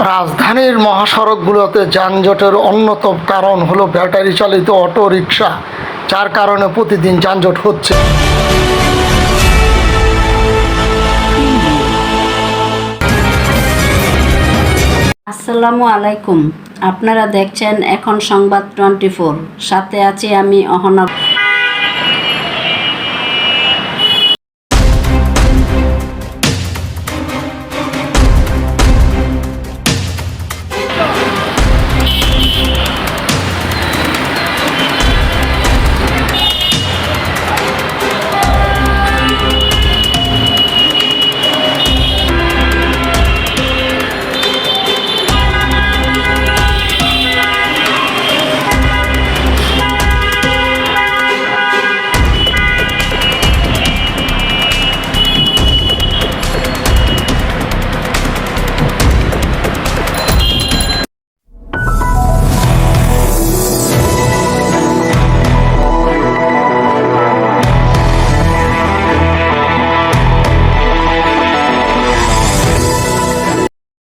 রাজধানীর মহাসড়কগুলোতে যানজটের অন্যতম কারণ হলো ব্যাটারি চালিত অটো রিক্সা যার কারণে প্রতিদিন যানজট হচ্ছে। আসসালামু আলাইকুম। আপনারা দেখছেন এখন সংবাদ টোয়েন্টি ফোর। সাথে আছি আমি অহনা